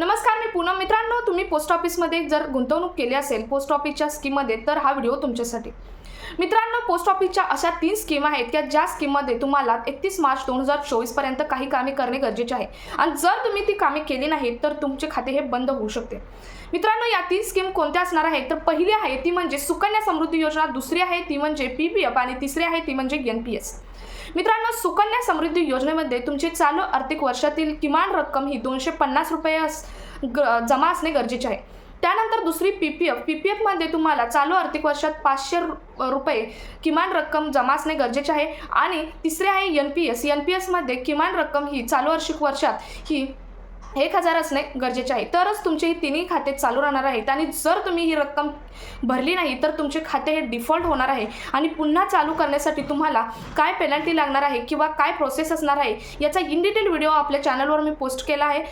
नमस्कार मी पूनम. मित्रांनो तुम्ही पोस्ट ऑफिसमध्ये जर गुंतवणूक केली असेल पोस्ट ऑफिसच्या स्कीममध्ये तर हा व्हिडिओ तुमच्यासाठी. मित्रांनो पोस्ट ऑफिसच्या अशा तीन स्कीम आहेत की ज्या स्कीममध्ये तुम्हाला एकतीस मार्च दोन हजार चोवीसपर्यंत काही कामे करणे गरजेचे आहे. आणि जर तुम्ही ती कामे केली नाहीत तर तुमचे खाते हे बंद होऊ शकते. मित्रांनो या तीन स्कीम कोणत्या असणार आहेत? तर पहिली आहे ती म्हणजे सुकन्या समृद्धी योजना दुसरी आहे ती म्हणजे पी पी एफ आणि तिसरी आहे ती म्हणजे एन पी एस मित्रांनो सुकन्या समृद्धी योजनेमध्ये तुमची चालू आर्थिक वर्षातील किमान रक्कम ही दोनशे पन्नास रुपये अस- जमा असणे गरजेचे आहे. त्यानंतर दुसरी P P F P P एफमध्ये तुम्हाला चालू आर्थिक वर्षात पाचशे रुपये किमान रक्कम जमा असणे गरजेचे आहे. आणि तिसरे आहे N P S N P एसमध्ये किमान रक्कम ही चालू आर्थिक वर्षात ही एक हजार असणे गरजेचे आहे. तरच तुमचे ही तिन्ही खाते चालू राहणार आहेत. आणि जर तुम्ही ही रक्कम भरली नाही तर तुमचे खाते हे डिफॉल्ट होणार आहे. आणि पुन्हा चालू करण्यासाठी तुम्हाला काय पेनल्टी लागणार आहे किंवा काय प्रोसेस असणार आहे याचा इन डिटेल व्हिडिओ आपल्या चॅनलवर मी पोस्ट केला आहे.